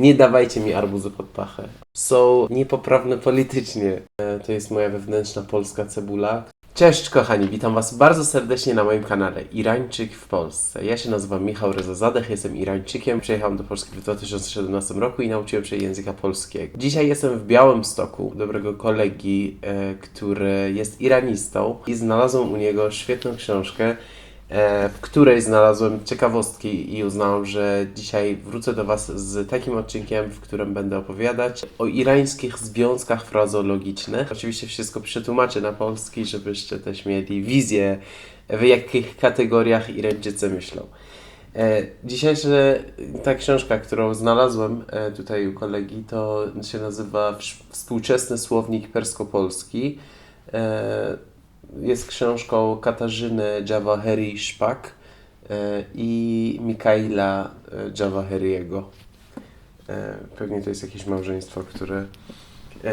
Nie dawajcie mi arbuzu pod pachę. Są niepoprawne politycznie. E, To jest moja wewnętrzna polska cebula. Cześć kochani, witam Was bardzo serdecznie na moim kanale Irańczyk w Polsce. Ja się nazywam Michał Rezazadech, jestem Irańczykiem. Przyjechałem do Polski w 2017 roku i nauczyłem się języka polskiego. Dzisiaj jestem w Białymstoku, dobrego kolegi, e, który jest iranistą i znalazłem u niego świetną książkę, w której znalazłem ciekawostki i uznałem, że dzisiaj wrócę do Was z takim odcinkiem, w którym będę opowiadać o irańskich związkach frazeologicznych. Oczywiście wszystko przetłumaczę na polski, żebyście też mieli wizję, w jakich kategoriach Irańczycy myślą. E, Dzisiejsza ta książka, którą znalazłem e, tutaj u kolegi, to się nazywa Współczesny Słownik Persko-Polski. Jest książką Katarzyny Jawaheri Szpak e, i Mikaila e, Jawaheriego. E, Pewnie to jest jakieś małżeństwo, które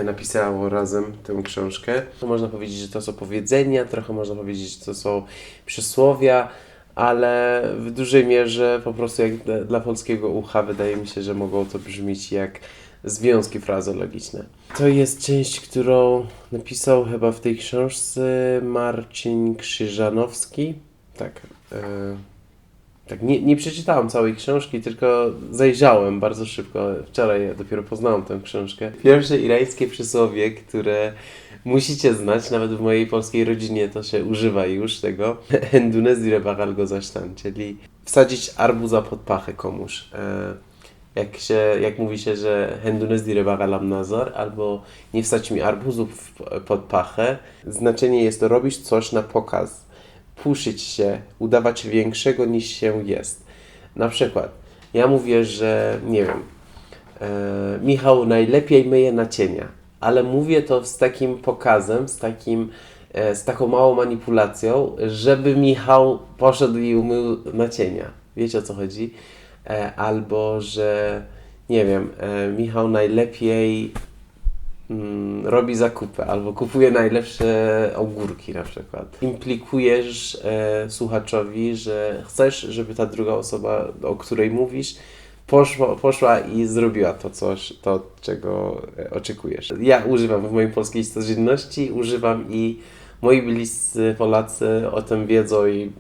napisało razem tę książkę. Można powiedzieć, że to są powiedzenia, trochę można powiedzieć, że to są przysłowia, ale w dużej mierze po prostu jak dla polskiego ucha wydaje mi się, że mogą to brzmieć jak związki frazeologiczne. To jest część, którą napisał chyba w tej książce Marcin Krzyżanowski. Tak. E, tak, nie, nie przeczytałem całej książki, tylko zajrzałem bardzo szybko. Wczoraj ja dopiero poznałem tę książkę. Pierwsze irańskie przysłowie, które musicie znać, nawet w mojej polskiej rodzinie to się używa już tego. Endunez go zasztan, czyli wsadzić arbuza pod pachę komuś. E, jak, się, jak mówi się, że Hendunez direbagalam nazar, albo nie wstać mi arbuzów pod pachę, znaczenie jest to robić coś na pokaz, puszyć się, udawać większego niż się jest. Na przykład, ja mówię, że nie wiem, e, Michał najlepiej myje naczynia, ale mówię to z takim pokazem, z takim e, z taką małą manipulacją, żeby Michał poszedł i umył naczynia. Wiecie o co chodzi? E, albo że nie wiem, e, Michał najlepiej mm, robi zakupy, albo kupuje najlepsze ogórki na przykład. Implikujesz e, słuchaczowi, że chcesz, żeby ta druga osoba, o której mówisz, poszła, poszła i zrobiła to coś, to czego e, oczekujesz. Ja używam w mojej polskiej codzienności, używam i moi bliscy Polacy o tym wiedzą i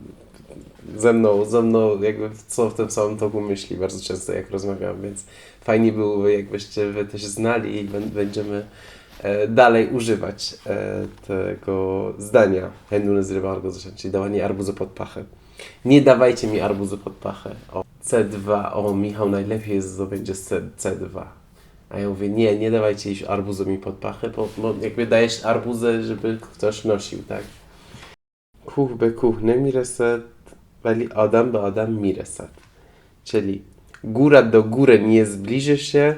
ze mną, ze mną jakby co w tym samym toku myśli bardzo często jak rozmawiam, więc fajnie byłoby jakbyście wy też znali i bę- będziemy e, dalej używać e, tego zdania zrywa albo coś, czyli dawanie arbuzu pod pachę. Nie dawajcie mi arbuzu pod pachę. O C2, o Michał najlepiej jest zdobędzie C, C2. A ja mówię, nie, nie dawajcie iść arbuzu mi pod pachę, bo, bo jakby dajesz arbuzę, żeby ktoś nosił, tak? Kuch be kuch nie mireset, wali adam be adam mireset. Czyli góra do góry nie zbliży się,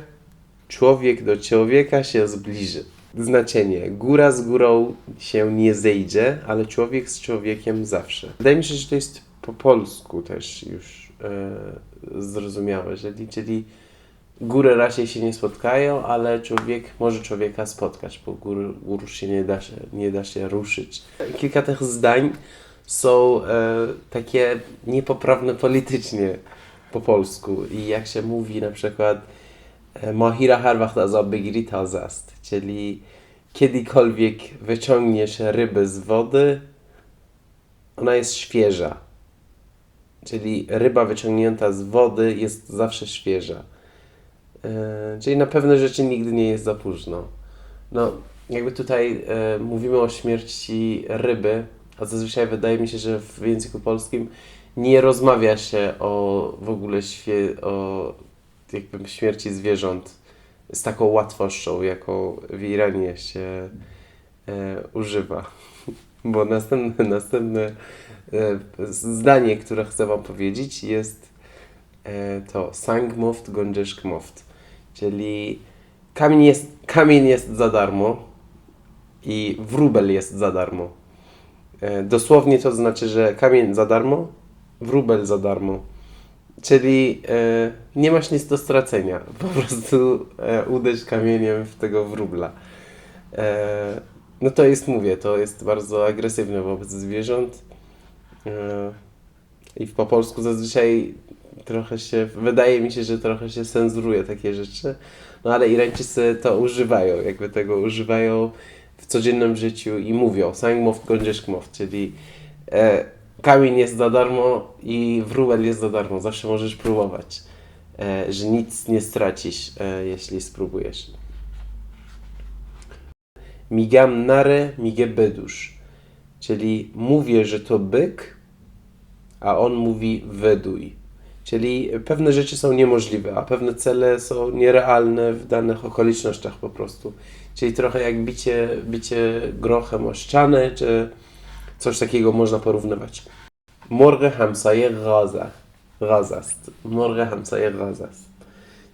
człowiek do człowieka się zbliży. Znaczenie, góra z górą się nie zejdzie, ale człowiek z człowiekiem zawsze. Wydaje mi się, że to jest po polsku też już e, zrozumiałe, czyli, czyli góry raczej się nie spotkają, ale człowiek może człowieka spotkać, bo gór, gór się nie da się, nie da się ruszyć. Kilka tych zdań są e, takie niepoprawne politycznie po polsku i jak się mówi na przykład e, Mahira harwacht azab begiri tazast, czyli kiedykolwiek wyciągniesz rybę z wody, ona jest świeża. Czyli ryba wyciągnięta z wody jest zawsze świeża. E, czyli na pewne rzeczy nigdy nie jest za późno. No, jakby tutaj e, mówimy o śmierci ryby, a zazwyczaj wydaje mi się, że w języku polskim nie rozmawia się o w ogóle świe, o jakby śmierci zwierząt z taką łatwością, jaką w Iranie się e, używa. Bo następne, następne e, zdanie, które chcę Wam powiedzieć, jest e, to Sangmoft Gondrzeszkmoft, czyli kamień jest, kamień jest za darmo i wróbel jest za darmo. E, dosłownie to znaczy, że kamień za darmo, wróbel za darmo. Czyli e, nie masz nic do stracenia. Po prostu e, uderz kamieniem w tego wróbla. No to jest, mówię, to jest bardzo agresywne wobec zwierząt. I po polsku zazwyczaj trochę się, wydaje mi się, że trochę się cenzuruje takie rzeczy, no ale Irańczycy to używają, jakby tego używają w codziennym życiu i mówią, sang moft gądziesz moft, czyli e, kamień jest za darmo i wróbel jest za darmo, zawsze możesz próbować, e, że nic nie stracisz, e, jeśli spróbujesz. Migam nare, migę bedusz, czyli mówię, że to byk, a on mówi weduj. Czyli pewne rzeczy są niemożliwe, a pewne cele są nierealne w danych okolicznościach po prostu. Czyli trochę jak bicie, bicie grochem o ścianę, czy coś takiego można porównywać. Morge hamsaje gaza. Gazast. Morge hamsaje gazast.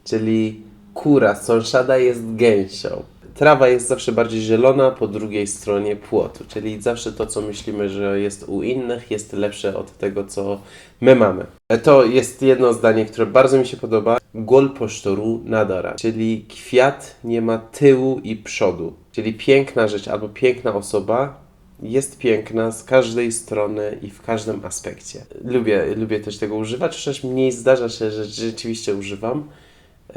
Czyli kura sąsiada jest gęsią. Trawa jest zawsze bardziej zielona po drugiej stronie płotu, czyli zawsze to, co myślimy, że jest u innych, jest lepsze od tego, co my mamy. To jest jedno zdanie, które bardzo mi się podoba. Gol posztoru nadara, czyli kwiat nie ma tyłu i przodu. Czyli piękna rzecz albo piękna osoba jest piękna z każdej strony i w każdym aspekcie. Lubię, lubię też tego używać, chociaż mniej zdarza się, że rzeczywiście używam.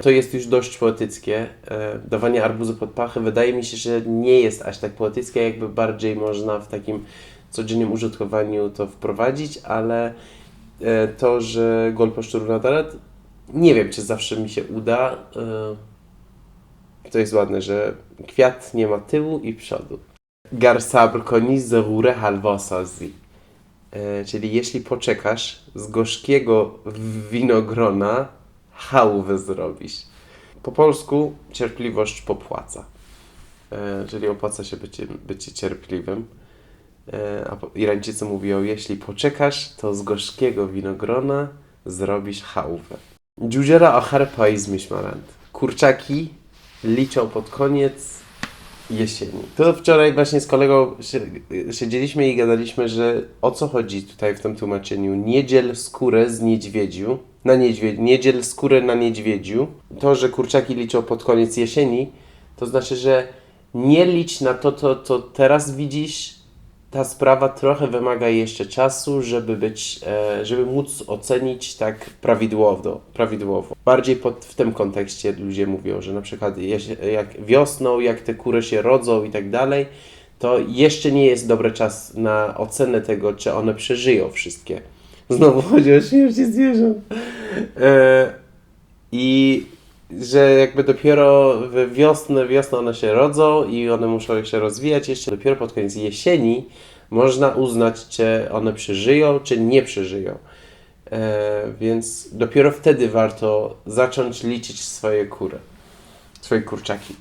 To jest już dość poetyckie. E, Dawanie arbuzu pod pachę wydaje mi się, że nie jest aż tak poetyckie, jakby bardziej można w takim codziennym użytkowaniu to wprowadzić, ale e, to, że gol poszczuru na tarat, nie wiem, czy zawsze mi się uda. E, To jest ładne, że kwiat nie ma tyłu i przodu. Gar sabr koni zerure halwasazi. E, Czyli jeśli poczekasz, z gorzkiego winogrona chałwę zrobisz. Po polsku cierpliwość popłaca. E, czyli opłaca się bycie cierpliwym. E, a Irańczycy mówią, jeśli poczekasz, to z gorzkiego winogrona zrobisz chałwę. Dziudziera achar paiz miszmarant. Kurczaki liczą pod koniec jesieni. To wczoraj właśnie z kolegą si- siedzieliśmy i gadaliśmy, że o co chodzi tutaj w tym tłumaczeniu. Niedziel skórę z niedźwiedziu, na niedźwie, niedziel skórę na niedźwiedziu. To, że kurczaki liczą pod koniec jesieni, to znaczy, że nie licz na to, to, to teraz widzisz. Ta sprawa trochę wymaga jeszcze czasu, żeby być, e, żeby móc ocenić tak prawidłowo. prawidłowo. Bardziej pod, w tym kontekście ludzie mówią, że na przykład jak wiosną, jak te kury się rodzą i tak dalej, to jeszcze nie jest dobry czas na ocenę tego, czy one przeżyją wszystkie. Znowu chodzi o śmierci zwierząt. I że jakby dopiero w wiosnę, wiosnę one się rodzą i one muszą się rozwijać jeszcze dopiero pod koniec jesieni można uznać, czy one przeżyją, czy nie przeżyją. E, więc dopiero wtedy warto zacząć liczyć swoje kury, swoje kurczaki.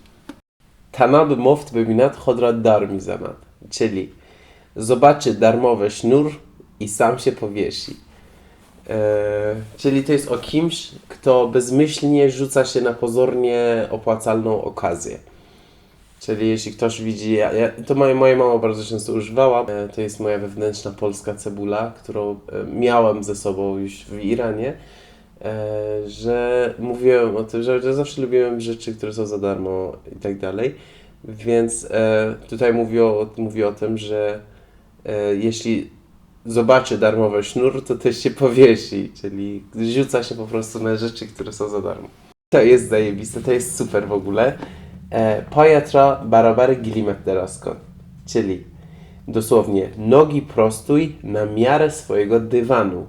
Tanab moft bebinat chodra darmi zanat, czyli zobaczy darmowy sznur i sam się powiesi. E, czyli to jest o kimś, kto bezmyślnie rzuca się na pozornie opłacalną okazję. Czyli jeśli ktoś widzi, ja, ja, to moja, moja mama bardzo często używała, e, to jest moja wewnętrzna polska cebula, którą e, miałem ze sobą już w Iranie, że mówiłem o tym, że, że zawsze lubiłem rzeczy, które są za darmo i tak dalej. Więc tutaj mówię o, mówię o tym, że jeśli zobaczy darmowy sznur, to też się powiesi, czyli rzuca się po prostu na rzeczy, które są za darmo. To jest zajebiste, to jest super w ogóle. E, Pojatra barabary gilimet derasko, czyli dosłownie nogi prostuj na miarę swojego dywanu.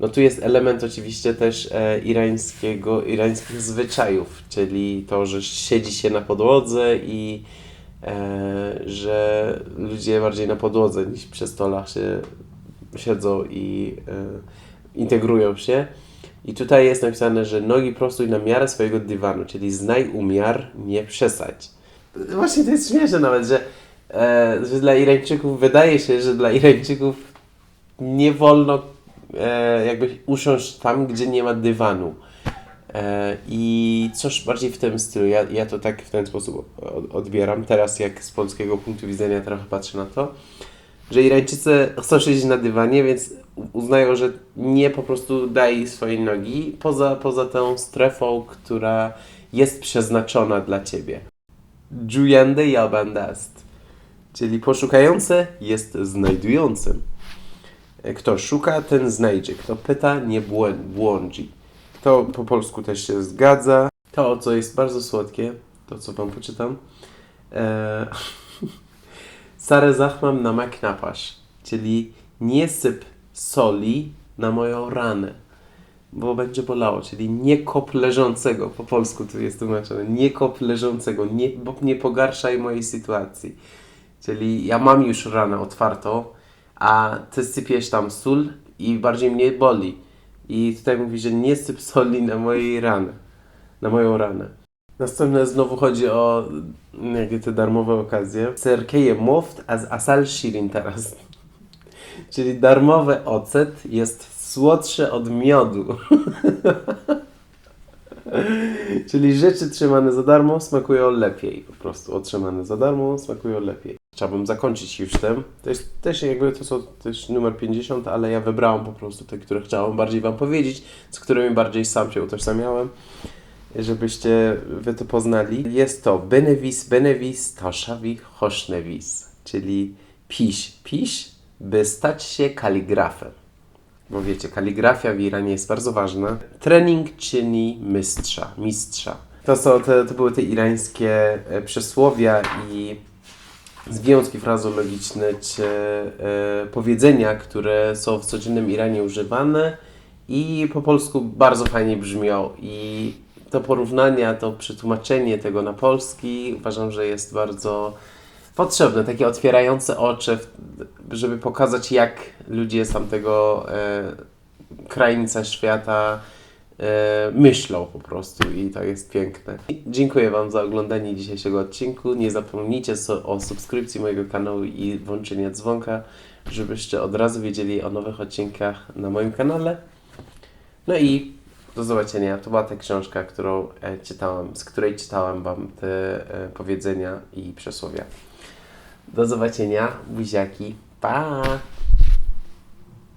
No tu jest element oczywiście też e, irańskiego, irańskich zwyczajów, czyli to, że siedzi się na podłodze i e, że ludzie bardziej na podłodze niż przy stolach się siedzą i e, integrują się. I tutaj jest napisane, że nogi prostuj na miarę swojego dywanu, czyli znaj umiar, nie przesadź. Właśnie to jest śmieszne nawet, że, e, że dla Irańczyków, wydaje się, że dla Irańczyków nie wolno e, jakby usiąść tam, gdzie nie ma dywanu. E, I coś bardziej w tym stylu. Ja, ja to tak w ten sposób od- odbieram. Teraz, jak z polskiego punktu widzenia trochę patrzę na to, że Irańczycy chcą siedzieć na dywanie, więc uznają, że nie po prostu daj swojej nogi poza, poza tą strefą, która jest przeznaczona dla ciebie. Juyande yabandast, czyli poszukający jest znajdującym. Kto szuka, ten znajdzie. Kto pyta, nie błądzi. To po polsku też się zgadza. To, co jest bardzo słodkie, to co wam poczytam. E, Sarę zachmam na mak napasz, czyli nie syp soli na moją ranę, bo będzie bolało, czyli nie kop leżącego, po polsku tu jest tłumaczone, nie kop leżącego, nie, bo nie pogarszaj mojej sytuacji. Czyli ja mam już ranę otwartą, a ty sypiesz tam sól i bardziej mnie boli. I tutaj mówi, że nie syp soli na mojej ranę, na moją ranę. Następne znowu chodzi o mm, jakie te darmowe okazje. Serkeje moft az asal shirin teraz. Czyli darmowy ocet jest słodszy od miodu. Czyli rzeczy trzymane za darmo smakują lepiej. Po prostu otrzymane za darmo smakują lepiej. Chciałbym zakończyć już tym. To jest też jakby to są też numer 50, ale ja wybrałam po prostu te, które chciałam bardziej Wam powiedzieć, z którymi bardziej sam się utożsamiałem żebyście wy to poznali. Jest to Benevis, Benevis, Toshavi, Hoshnevis, czyli piś, piś, by stać się kaligrafem. Bo wiecie, kaligrafia w Iranie jest bardzo ważna. Trening czyni mistrza, mistrza. To, są, te, to były te irańskie e, przysłowia i związki frazologiczne czy e, powiedzenia, które są w codziennym Iranie używane i po polsku bardzo fajnie brzmią i to porównanie, to przetłumaczenie tego na polski uważam, że jest bardzo potrzebne, takie otwierające oczy, żeby pokazać jak ludzie z tamtego e, krańca świata e, myślą po prostu i to jest piękne. Dziękuję Wam za oglądanie dzisiejszego odcinku. Nie zapomnijcie so, o subskrypcji mojego kanału i włączenia dzwonka, żebyście od razu wiedzieli o nowych odcinkach na moim kanale. No i do zobaczenia. To była ta książka, którą e, czytałam, z której czytałam Wam te e, powiedzenia i przysłowia. Do zobaczenia. Buziaki. Pa!